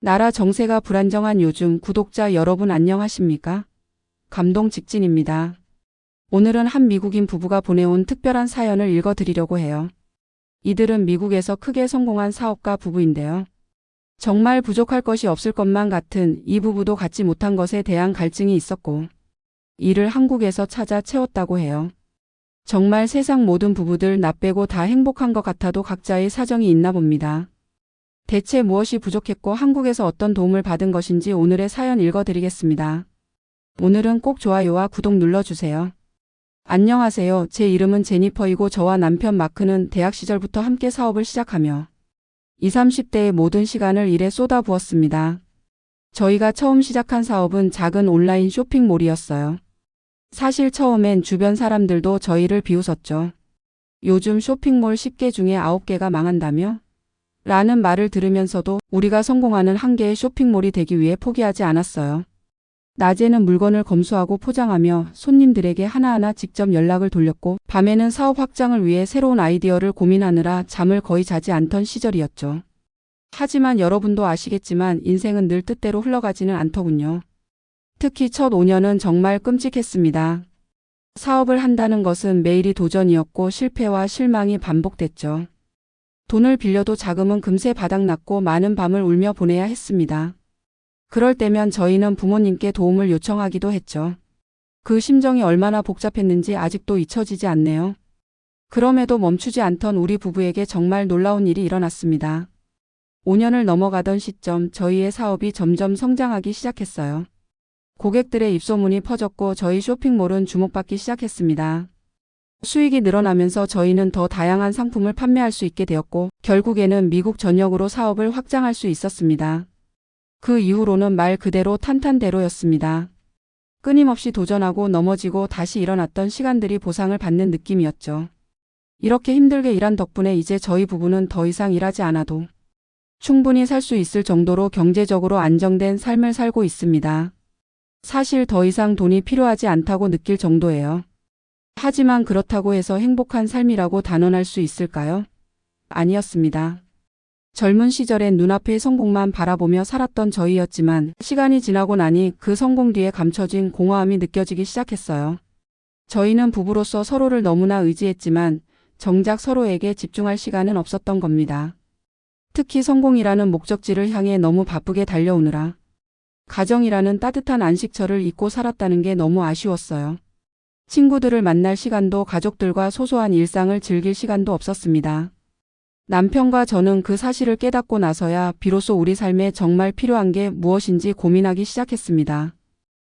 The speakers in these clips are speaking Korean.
나라 정세가 불안정한 요즘 구독자 여러분 안녕하십니까? 감동 직진입니다. 오늘은 한 미국인 부부가 보내온 특별한 사연을 읽어드리려고 해요. 이들은 미국에서 크게 성공한 사업가 부부인데요. 정말 부족할 것이 없을 것만 같은 이 부부도 갖지 못한 것에 대한 갈증이 있었고, 이를 한국에서 찾아 채웠다고 해요. 정말 세상 모든 부부들 나 빼고 다 행복한 것 같아도 각자의 사정이 있나 봅니다. 대체 무엇이 부족했고 한국에서 어떤 도움을 받은 것인지 오늘의 사연 읽어드리겠습니다. 오늘은 꼭 좋아요와 구독 눌러주세요. 안녕하세요. 제 이름은 제니퍼이고 저와 남편 마크는 대학 시절부터 함께 사업을 시작하며 20, 30대의 모든 시간을 일에 쏟아부었습니다. 저희가 처음 시작한 사업은 작은 온라인 쇼핑몰이었어요. 사실 처음엔 주변 사람들도 저희를 비웃었죠. 요즘 쇼핑몰 10개 중에 9개가 망한다며? 라는 말을 들으면서도 우리가 성공하는 한 개의 쇼핑몰이 되기 위해 포기하지 않았어요. 낮에는 물건을 검수하고 포장하며 손님들에게 하나하나 직접 연락을 돌렸고 밤에는 사업 확장을 위해 새로운 아이디어를 고민하느라 잠을 거의 자지 않던 시절이었죠. 하지만 여러분도 아시겠지만 인생은 늘 뜻대로 흘러가지는 않더군요. 특히 첫 5년은 정말 끔찍했습니다. 사업을 한다는 것은 매일이 도전이었고 실패와 실망이 반복됐죠. 돈을 빌려도 자금은 금세 바닥났고 많은 밤을 울며 보내야 했습니다. 그럴 때면 저희는 부모님께 도움을 요청하기도 했죠. 그 심정이 얼마나 복잡했는지 아직도 잊혀지지 않네요. 그럼에도 멈추지 않던 우리 부부에게 정말 놀라운 일이 일어났습니다. 5년을 넘어가던 시점 저희의 사업이 점점 성장하기 시작했어요. 고객들의 입소문이 퍼졌고 저희 쇼핑몰은 주목받기 시작했습니다. 수익이 늘어나면서 저희는 더 다양한 상품을 판매할 수 있게 되었고 결국에는 미국 전역으로 사업을 확장할 수 있었습니다. 그 이후로는 말 그대로 탄탄대로였습니다. 끊임없이 도전하고 넘어지고 다시 일어났던 시간들이 보상을 받는 느낌이었죠. 이렇게 힘들게 일한 덕분에 이제 저희 부부는 더 이상 일하지 않아도 충분히 살 수 있을 정도로 경제적으로 안정된 삶을 살고 있습니다. 사실 더 이상 돈이 필요하지 않다고 느낄 정도예요. 하지만 그렇다고 해서 행복한 삶이라고 단언할 수 있을까요? 아니었습니다. 젊은 시절엔 눈앞의 성공만 바라보며 살았던 저희였지만 시간이 지나고 나니 그 성공 뒤에 감춰진 공허함이 느껴지기 시작했어요. 저희는 부부로서 서로를 너무나 의지했지만 정작 서로에게 집중할 시간은 없었던 겁니다. 특히 성공이라는 목적지를 향해 너무 바쁘게 달려오느라 가정이라는 따뜻한 안식처를 잊고 살았다는 게 너무 아쉬웠어요. 친구들을 만날 시간도 가족들과 소소한 일상을 즐길 시간도 없었습니다. 남편과 저는 그 사실을 깨닫고 나서야 비로소 우리 삶에 정말 필요한 게 무엇인지 고민하기 시작했습니다.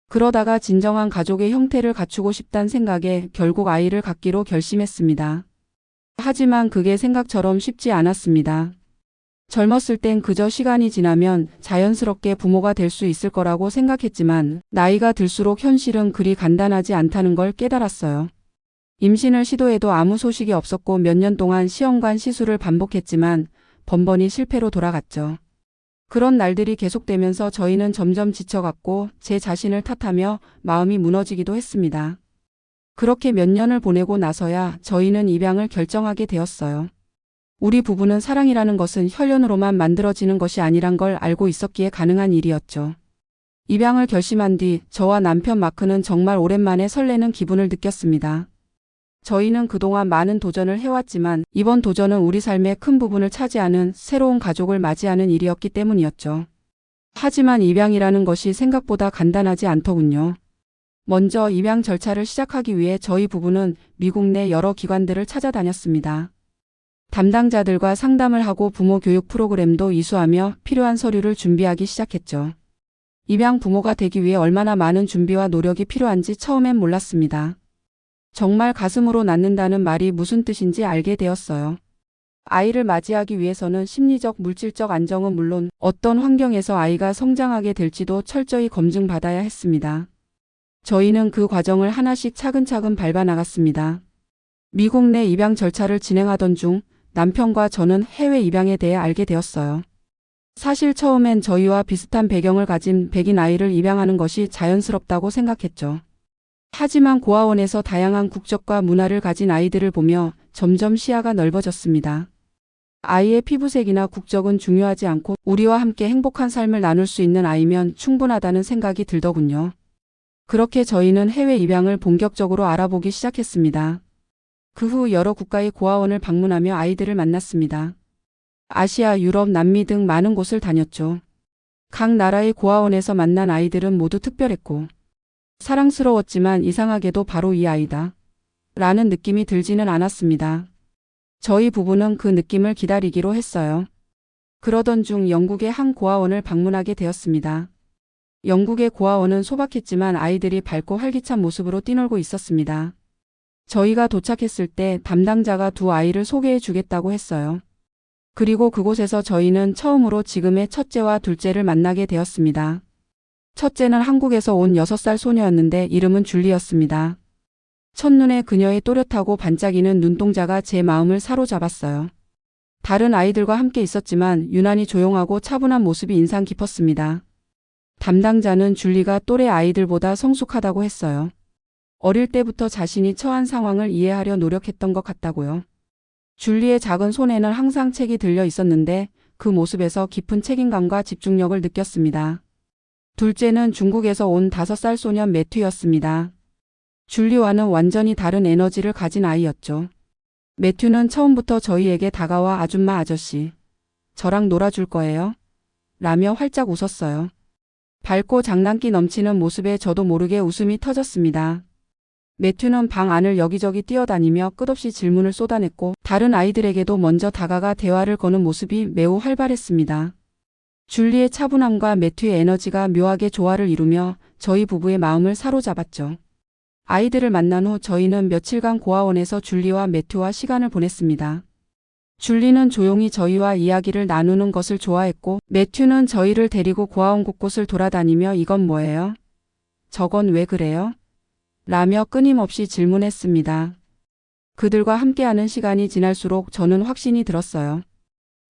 그러다가 진정한 가족의 형태를 갖추고 싶단 생각에 결국 아이를 갖기로 결심했습니다. 하지만 그게 생각처럼 쉽지 않았습니다. 젊었을 땐 그저 시간이 지나면 자연스럽게 부모가 될 수 있을 거라고 생각했지만 나이가 들수록 현실은 그리 간단하지 않다는 걸 깨달았어요. 임신을 시도해도 아무 소식이 없었고 몇 년 동안 시험관 시술을 반복했지만 번번이 실패로 돌아갔죠. 그런 날들이 계속되면서 저희는 점점 지쳐갔고 제 자신을 탓하며 마음이 무너지기도 했습니다. 그렇게 몇 년을 보내고 나서야 저희는 입양을 결정하게 되었어요. 우리 부부는 사랑이라는 것은 혈연으로만 만들어지는 것이 아니란 걸 알고 있었기에 가능한 일이었죠. 입양을 결심한 뒤 저와 남편 마크는 정말 오랜만에 설레는 기분을 느꼈습니다. 저희는 그동안 많은 도전을 해왔지만 이번 도전은 우리 삶의 큰 부분을 차지하는 새로운 가족을 맞이하는 일이었기 때문이었죠. 하지만 입양이라는 것이 생각보다 간단하지 않더군요. 먼저 입양 절차를 시작하기 위해 저희 부부는 미국 내 여러 기관들을 찾아다녔습니다. 담당자들과 상담을 하고 부모 교육 프로그램도 이수하며 필요한 서류를 준비하기 시작했죠. 입양 부모가 되기 위해 얼마나 많은 준비와 노력이 필요한지 처음엔 몰랐습니다. 정말 가슴으로 낳는다는 말이 무슨 뜻인지 알게 되었어요. 아이를 맞이하기 위해서는 심리적, 물질적 안정은 물론 어떤 환경에서 아이가 성장하게 될지도 철저히 검증받아야 했습니다. 저희는 그 과정을 하나씩 차근차근 밟아 나갔습니다. 미국 내 입양 절차를 진행하던 중 남편과 저는 해외 입양에 대해 알게 되었어요. 사실 처음엔 저희와 비슷한 배경을 가진 백인 아이를 입양하는 것이 자연스럽다고 생각했죠. 하지만 고아원에서 다양한 국적과 문화를 가진 아이들을 보며 점점 시야가 넓어졌습니다. 아이의 피부색이나 국적은 중요하지 않고 우리와 함께 행복한 삶을 나눌 수 있는 아이면 충분하다는 생각이 들더군요. 그렇게 저희는 해외 입양을 본격적으로 알아보기 시작했습니다. 그 후 여러 국가의 고아원을 방문하며 아이들을 만났습니다. 아시아, 유럽, 남미 등 많은 곳을 다녔죠. 각 나라의 고아원에서 만난 아이들은 모두 특별했고, 사랑스러웠지만 이상하게도 바로 이 아이다. 라는 느낌이 들지는 않았습니다. 저희 부부는 그 느낌을 기다리기로 했어요. 그러던 중 영국의 한 고아원을 방문하게 되었습니다. 영국의 고아원은 소박했지만 아이들이 밝고 활기찬 모습으로 뛰놀고 있었습니다. 저희가 도착했을 때 담당자가 두 아이를 소개해 주겠다고 했어요. 그리고 그곳에서 저희는 처음으로 지금의 첫째와 둘째를 만나게 되었습니다. 첫째는 한국에서 온 6살 소녀였는데 이름은 줄리였습니다. 첫눈에 그녀의 또렷하고 반짝이는 눈동자가 제 마음을 사로잡았어요. 다른 아이들과 함께 있었지만 유난히 조용하고 차분한 모습이 인상 깊었습니다. 담당자는 줄리가 또래 아이들보다 성숙하다고 했어요. 어릴 때부터 자신이 처한 상황을 이해하려 노력했던 것 같다고요. 줄리의 작은 손에는 항상 책이 들려 있었는데 그 모습에서 깊은 책임감과 집중력을 느꼈습니다. 둘째는 중국에서 온 다섯 살 소년 매튜였습니다. 줄리와는 완전히 다른 에너지를 가진 아이였죠. 매튜는 처음부터 저희에게 다가와 아줌마 아저씨, 저랑 놀아줄 거예요? 라며 활짝 웃었어요. 밝고 장난기 넘치는 모습에 저도 모르게 웃음이 터졌습니다. 매튜는 방 안을 여기저기 뛰어다니며 끝없이 질문을 쏟아냈고 다른 아이들에게도 먼저 다가가 대화를 거는 모습이 매우 활발했습니다. 줄리의 차분함과 매튜의 에너지가 묘하게 조화를 이루며 저희 부부의 마음을 사로잡았죠. 아이들을 만난 후 저희는 며칠간 고아원에서 줄리와 매튜와 시간을 보냈습니다. 줄리는 조용히 저희와 이야기를 나누는 것을 좋아했고 매튜는 저희를 데리고 고아원 곳곳을 돌아다니며 이건 뭐예요? 저건 왜 그래요? 라며 끊임없이 질문했습니다. 그들과 함께하는 시간이 지날수록 저는 확신이 들었어요.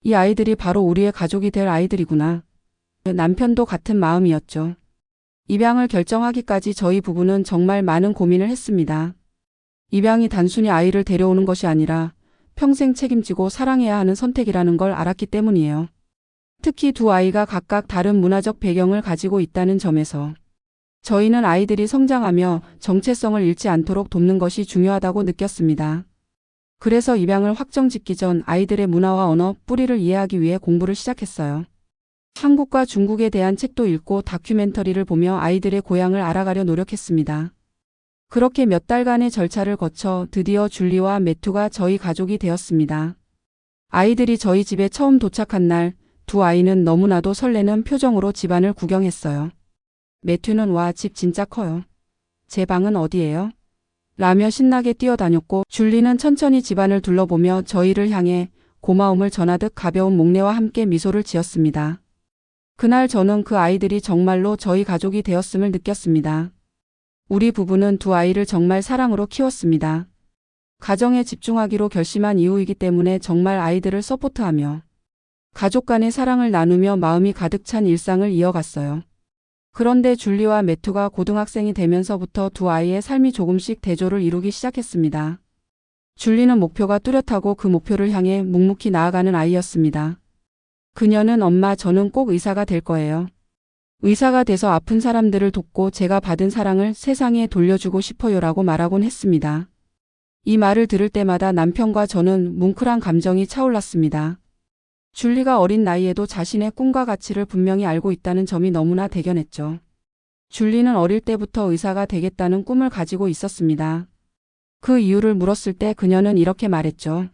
이 아이들이 바로 우리의 가족이 될 아이들이구나. 남편도 같은 마음이었죠. 입양을 결정하기까지 저희 부부는 정말 많은 고민을 했습니다. 입양이 단순히 아이를 데려오는 것이 아니라 평생 책임지고 사랑해야 하는 선택이라는 걸 알았기 때문이에요. 특히 두 아이가 각각 다른 문화적 배경을 가지고 있다는 점에서 저희는 아이들이 성장하며 정체성을 잃지 않도록 돕는 것이 중요하다고 느꼈습니다. 그래서 입양을 확정 짓기 전 아이들의 문화와 언어, 뿌리를 이해하기 위해 공부를 시작했어요. 한국과 중국에 대한 책도 읽고 다큐멘터리를 보며 아이들의 고향을 알아가려 노력했습니다. 그렇게 몇 달간의 절차를 거쳐 드디어 줄리와 매투가 저희 가족이 되었습니다. 아이들이 저희 집에 처음 도착한 날 두 아이는 너무나도 설레는 표정으로 집안을 구경했어요. 매튜는 와 집 진짜 커요. 제 방은 어디예요? 라며 신나게 뛰어다녔고 줄리는 천천히 집안을 둘러보며 저희를 향해 고마움을 전하듯 가벼운 목례와 함께 미소를 지었습니다. 그날 저는 그 아이들이 정말로 저희 가족이 되었음을 느꼈습니다. 우리 부부는 두 아이를 정말 사랑으로 키웠습니다. 가정에 집중하기로 결심한 이후이기 때문에 정말 아이들을 서포트하며 가족 간의 사랑을 나누며 마음이 가득 찬 일상을 이어갔어요. 그런데 줄리와 매투가 고등학생이 되면서부터 두 아이의 삶이 조금씩 대조를 이루기 시작했습니다. 줄리는 목표가 뚜렷하고 그 목표를 향해 묵묵히 나아가는 아이였습니다. 그녀는 엄마 저는 꼭 의사가 될 거예요. 의사가 돼서 아픈 사람들을 돕고 제가 받은 사랑을 세상에 돌려주고 싶어요 라고 말하곤 했습니다. 이 말을 들을 때마다 남편과 저는 뭉클한 감정이 차올랐습니다. 줄리가 어린 나이에도 자신의 꿈과 가치를 분명히 알고 있다는 점이 너무나 대견했죠. 줄리는 어릴 때부터 의사가 되겠다는 꿈을 가지고 있었습니다. 그 이유를 물었을 때 그녀는 이렇게 말했죠.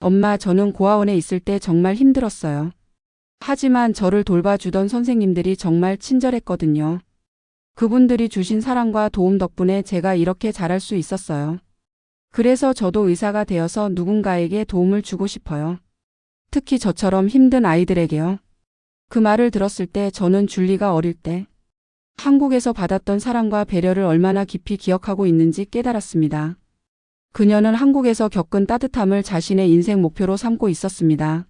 엄마, 저는 고아원에 있을 때 정말 힘들었어요. 하지만 저를 돌봐주던 선생님들이 정말 친절했거든요. 그분들이 주신 사랑과 도움 덕분에 제가 이렇게 잘할 수 있었어요. 그래서 저도 의사가 되어서 누군가에게 도움을 주고 싶어요. 특히 저처럼 힘든 아이들에게요. 그 말을 들었을 때 저는 줄리가 어릴 때 한국에서 받았던 사랑과 배려를 얼마나 깊이 기억하고 있는지 깨달았습니다. 그녀는 한국에서 겪은 따뜻함을 자신의 인생 목표로 삼고 있었습니다.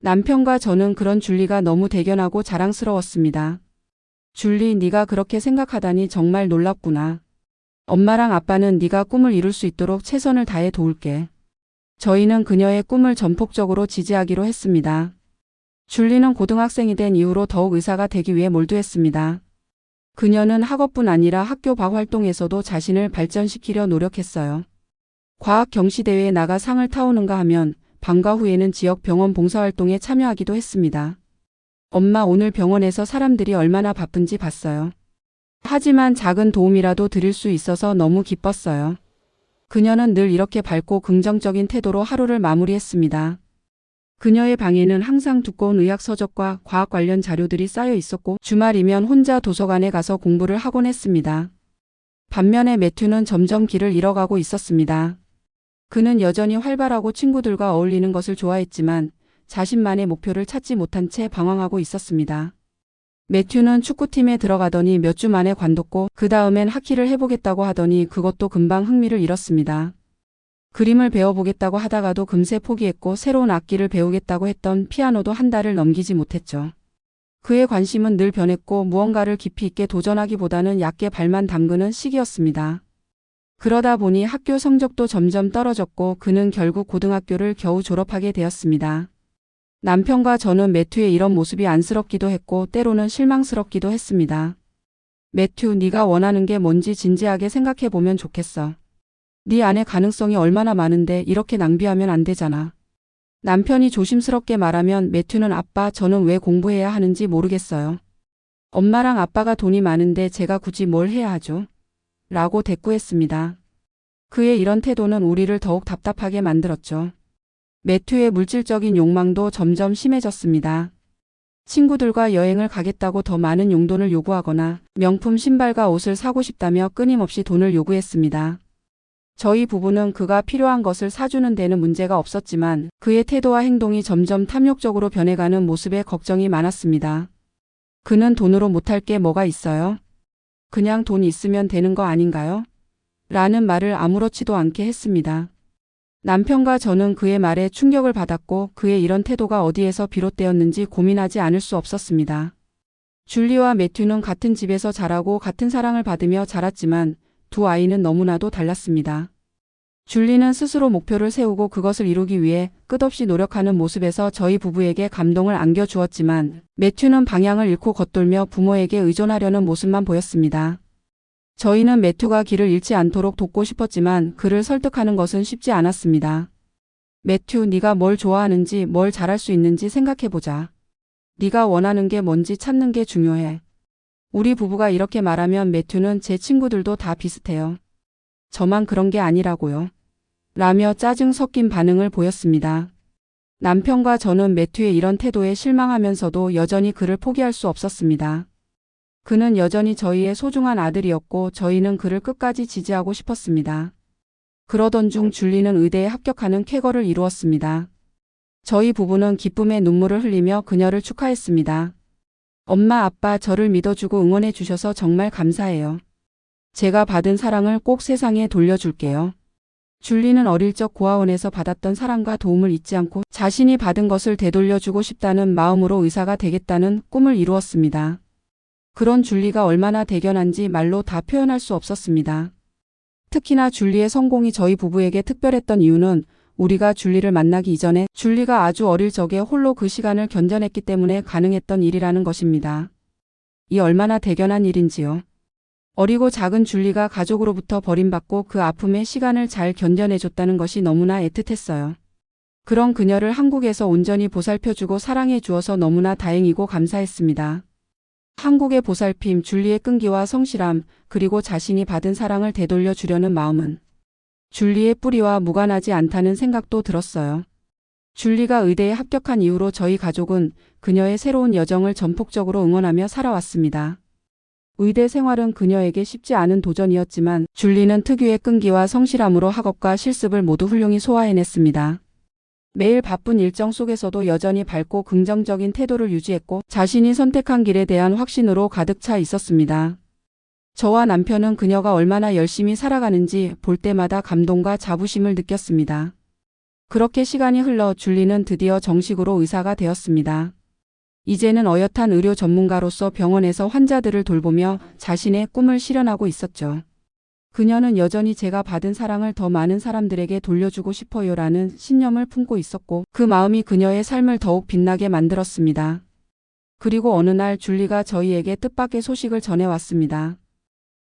남편과 저는 그런 줄리가 너무 대견하고 자랑스러웠습니다. 줄리 네가 그렇게 생각하다니 정말 놀랍구나. 엄마랑 아빠는 네가 꿈을 이룰 수 있도록 최선을 다해 도울게. 저희는 그녀의 꿈을 전폭적으로 지지하기로 했습니다. 줄리는 고등학생이 된 이후로 더욱 의사가 되기 위해 몰두했습니다. 그녀는 학업뿐 아니라 학교 밖 활동에서도 자신을 발전시키려 노력했어요. 과학 경시대회에 나가 상을 타오는가 하면 방과 후에는 지역 병원 봉사활동에 참여하기도 했습니다. 엄마 오늘 병원에서 사람들이 얼마나 바쁜지 봤어요. 하지만 작은 도움이라도 드릴 수 있어서 너무 기뻤어요. 그녀는 늘 이렇게 밝고 긍정적인 태도로 하루를 마무리했습니다. 그녀의 방에는 항상 두꺼운 의학 서적과 과학 관련 자료들이 쌓여 있었고 주말이면 혼자 도서관에 가서 공부를 하곤 했습니다. 반면에 매튜는 점점 길을 잃어가고 있었습니다. 그는 여전히 활발하고 친구들과 어울리는 것을 좋아했지만 자신만의 목표를 찾지 못한 채 방황하고 있었습니다. 매튜는 축구팀에 들어가더니 몇 주 만에 관뒀고 그 다음엔 하키를 해보겠다고 하더니 그것도 금방 흥미를 잃었습니다. 그림을 배워보겠다고 하다가도 금세 포기했고 새로운 악기를 배우겠다고 했던 피아노도 한 달을 넘기지 못했죠. 그의 관심은 늘 변했고 무언가를 깊이 있게 도전하기보다는 얕게 발만 담그는 시기였습니다. 그러다 보니 학교 성적도 점점 떨어졌고 그는 결국 고등학교를 겨우 졸업하게 되었습니다. 남편과 저는 매튜의 이런 모습이 안쓰럽기도 했고 때로는 실망스럽기도 했습니다. 매튜, 네가 원하는 게 뭔지 진지하게 생각해 보면 좋겠어. 네 안에 가능성이 얼마나 많은데 이렇게 낭비하면 안 되잖아. 남편이 조심스럽게 말하면 매튜는 아빠, 저는 왜 공부해야 하는지 모르겠어요. 엄마랑 아빠가 돈이 많은데 제가 굳이 뭘 해야 하죠? 라고 대꾸했습니다. 그의 이런 태도는 우리를 더욱 답답하게 만들었죠. 매튜의 물질적인 욕망도 점점 심해졌습니다. 친구들과 여행을 가겠다고 더 많은 용돈을 요구하거나 명품 신발과 옷을 사고 싶다며 끊임없이 돈을 요구했습니다. 저희 부부는 그가 필요한 것을 사주는 데는 문제가 없었지만 그의 태도와 행동이 점점 탐욕적으로 변해가는 모습에 걱정이 많았습니다. 그는 돈으로 못할 게 뭐가 있어요? 그냥 돈 있으면 되는 거 아닌가요? 라는 말을 아무렇지도 않게 했습니다. 남편과 저는 그의 말에 충격을 받았고 그의 이런 태도가 어디에서 비롯되었는지 고민하지 않을 수 없었습니다. 줄리와 매튜는 같은 집에서 자라고 같은 사랑을 받으며 자랐지만 두 아이는 너무나도 달랐습니다. 줄리는 스스로 목표를 세우고 그것을 이루기 위해 끝없이 노력하는 모습에서 저희 부부에게 감동을 안겨주었지만 매튜는 방향을 잃고 겉돌며 부모에게 의존하려는 모습만 보였습니다. 저희는 매튜가 길을 잃지 않도록 돕고 싶었지만 그를 설득하는 것은 쉽지 않았습니다. 매튜, 네가 뭘 좋아하는지 뭘 잘할 수 있는지 생각해보자. 네가 원하는 게 뭔지 찾는 게 중요해. 우리 부부가 이렇게 말하면 매튜는 제 친구들도 다 비슷해요. 저만 그런 게 아니라고요. 라며 짜증 섞인 반응을 보였습니다. 남편과 저는 매튜의 이런 태도에 실망하면서도 여전히 그를 포기할 수 없었습니다. 그는 여전히 저희의 소중한 아들이었고 저희는 그를 끝까지 지지하고 싶었습니다. 그러던 중 줄리는 의대에 합격하는 쾌거를 이루었습니다. 저희 부부는 기쁨의 눈물을 흘리며 그녀를 축하했습니다. 엄마 아빠 저를 믿어주고 응원해 주셔서 정말 감사해요. 제가 받은 사랑을 꼭 세상에 돌려줄게요. 줄리는 어릴 적 고아원에서 받았던 사랑과 도움을 잊지 않고 자신이 받은 것을 되돌려주고 싶다는 마음으로 의사가 되겠다는 꿈을 이루었습니다. 그런 줄리가 얼마나 대견한지 말로 다 표현할 수 없었습니다. 특히나 줄리의 성공이 저희 부부에게 특별했던 이유는 우리가 줄리를 만나기 이전에 줄리가 아주 어릴 적에 홀로 그 시간을 견뎌냈기 때문에 가능했던 일이라는 것입니다. 이 얼마나 대견한 일인지요. 어리고 작은 줄리가 가족으로부터 버림받고 그 아픔의 시간을 잘 견뎌내줬다는 것이 너무나 애틋했어요. 그런 그녀를 한국에서 온전히 보살펴주고 사랑해 주어서 너무나 다행이고 감사했습니다. 한국의 보살핌, 줄리의 끈기와 성실함, 그리고 자신이 받은 사랑을 되돌려 주려는 마음은 줄리의 뿌리와 무관하지 않다는 생각도 들었어요. 줄리가 의대에 합격한 이후로 저희 가족은 그녀의 새로운 여정을 전폭적으로 응원하며 살아왔습니다. 의대 생활은 그녀에게 쉽지 않은 도전이었지만 줄리는 특유의 끈기와 성실함으로 학업과 실습을 모두 훌륭히 소화해냈습니다. 매일 바쁜 일정 속에서도 여전히 밝고 긍정적인 태도를 유지했고 자신이 선택한 길에 대한 확신으로 가득 차 있었습니다. 저와 남편은 그녀가 얼마나 열심히 살아가는지 볼 때마다 감동과 자부심을 느꼈습니다. 그렇게 시간이 흘러 줄리는 드디어 정식으로 의사가 되었습니다. 이제는 어엿한 의료 전문가로서 병원에서 환자들을 돌보며 자신의 꿈을 실현하고 있었죠. 그녀는 여전히 제가 받은 사랑을 더 많은 사람들에게 돌려주고 싶어요라는 신념을 품고 있었고 그 마음이 그녀의 삶을 더욱 빛나게 만들었습니다. 그리고 어느 날 줄리가 저희에게 뜻밖의 소식을 전해왔습니다.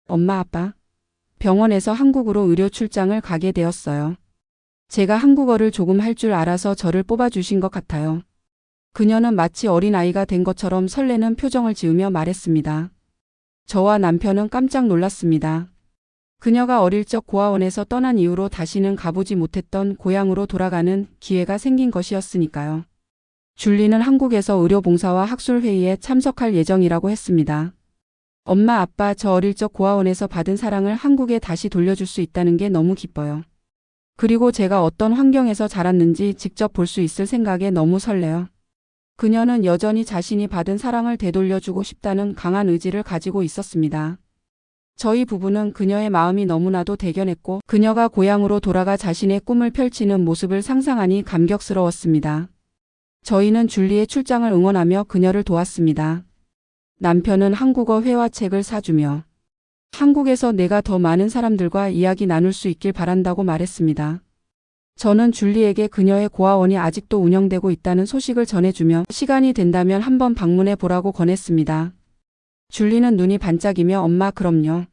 엄마 아빠 병원에서 한국으로 의료 출장을 가게 되었어요. 제가 한국어를 조금 할 줄 알아서 저를 뽑아주신 것 같아요. 그녀는 마치 어린아이가 된 것처럼 설레는 표정을 지으며 말했습니다. 저와 남편은 깜짝 놀랐습니다. 그녀가 어릴 적 고아원에서 떠난 이후로 다시는 가보지 못했던 고향으로 돌아가는 기회가 생긴 것이었으니까요. 줄리는 한국에서 의료봉사와 학술회의에 참석할 예정이라고 했습니다. 엄마, 아빠, 저 어릴 적 고아원에서 받은 사랑을 한국에 다시 돌려줄 수 있다는 게 너무 기뻐요. 그리고 제가 어떤 환경에서 자랐는지 직접 볼 수 있을 생각에 너무 설레요. 그녀는 여전히 자신이 받은 사랑을 되돌려주고 싶다는 강한 의지를 가지고 있었습니다. 저희 부부는 그녀의 마음이 너무나도 대견했고 그녀가 고향으로 돌아가 자신의 꿈을 펼치는 모습을 상상하니 감격스러웠습니다. 저희는 줄리의 출장을 응원하며 그녀를 도왔습니다. 남편은 한국어 회화책을 사주며 한국에서 내가 더 많은 사람들과 이야기 나눌 수 있길 바란다고 말했습니다. 저는 줄리에게 그녀의 고아원이 아직도 운영되고 있다는 소식을 전해주며 시간이 된다면 한번 방문해 보라고 권했습니다. 줄리는 눈이 반짝이며 엄마 그럼요.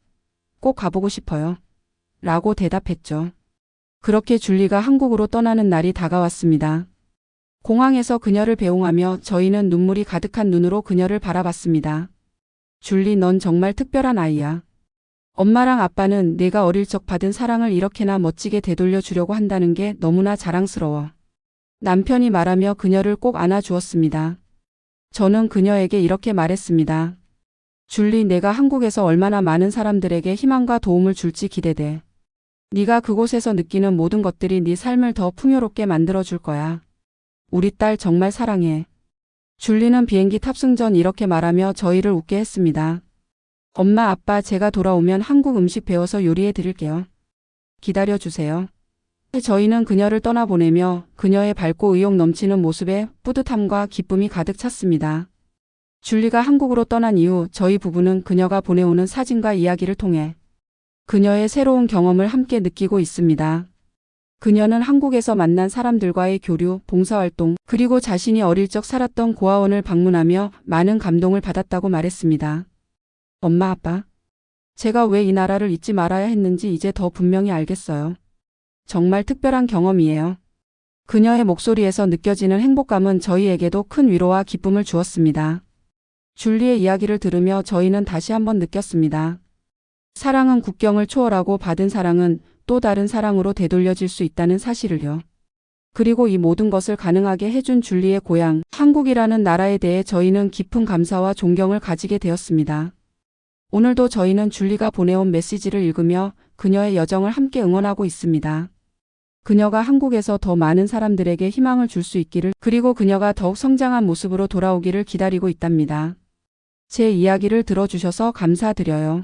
꼭 가보고 싶어요. 라고 대답했죠. 그렇게 줄리가 한국으로 떠나는 날이 다가왔습니다. 공항에서 그녀를 배웅하며 저희는 눈물이 가득한 눈으로 그녀를 바라봤습니다. 줄리 넌 정말 특별한 아이야. 엄마랑 아빠는 내가 어릴 적 받은 사랑을 이렇게나 멋지게 되돌려 주려고 한다는 게 너무나 자랑스러워. 남편이 말하며 그녀를 꼭 안아주었습니다. 저는 그녀에게 이렇게 말했습니다. 줄리 내가 한국에서 얼마나 많은 사람들에게 희망과 도움을 줄지 기대돼. 네가 그곳에서 느끼는 모든 것들이 네 삶을 더 풍요롭게 만들어 줄 거야. 우리 딸 정말 사랑해. 줄리는 비행기 탑승 전 이렇게 말하며 저희를 웃게 했습니다. 엄마, 아빠, 제가 돌아오면 한국 음식 배워서 요리해 드릴게요. 기다려 주세요. 저희는 그녀를 떠나보내며 그녀의 밝고 의욕 넘치는 모습에 뿌듯함과 기쁨이 가득 찼습니다. 줄리가 한국으로 떠난 이후 저희 부부는 그녀가 보내오는 사진과 이야기를 통해 그녀의 새로운 경험을 함께 느끼고 있습니다. 그녀는 한국에서 만난 사람들과의 교류, 봉사활동, 그리고 자신이 어릴 적 살았던 고아원을 방문하며 많은 감동을 받았다고 말했습니다. 엄마, 아빠. 제가 왜 이 나라를 잊지 말아야 했는지 이제 더 분명히 알겠어요. 정말 특별한 경험이에요. 그녀의 목소리에서 느껴지는 행복감은 저희에게도 큰 위로와 기쁨을 주었습니다. 줄리의 이야기를 들으며 저희는 다시 한번 느꼈습니다. 사랑은 국경을 초월하고 받은 사랑은 또 다른 사랑으로 되돌려질 수 있다는 사실을요. 그리고 이 모든 것을 가능하게 해준 줄리의 고향, 한국이라는 나라에 대해 저희는 깊은 감사와 존경을 가지게 되었습니다. 오늘도 저희는 줄리가 보내온 메시지를 읽으며 그녀의 여정을 함께 응원하고 있습니다. 그녀가 한국에서 더 많은 사람들에게 희망을 줄 수 있기를 그리고 그녀가 더욱 성장한 모습으로 돌아오기를 기다리고 있답니다. 제 이야기를 들어주셔서 감사드려요.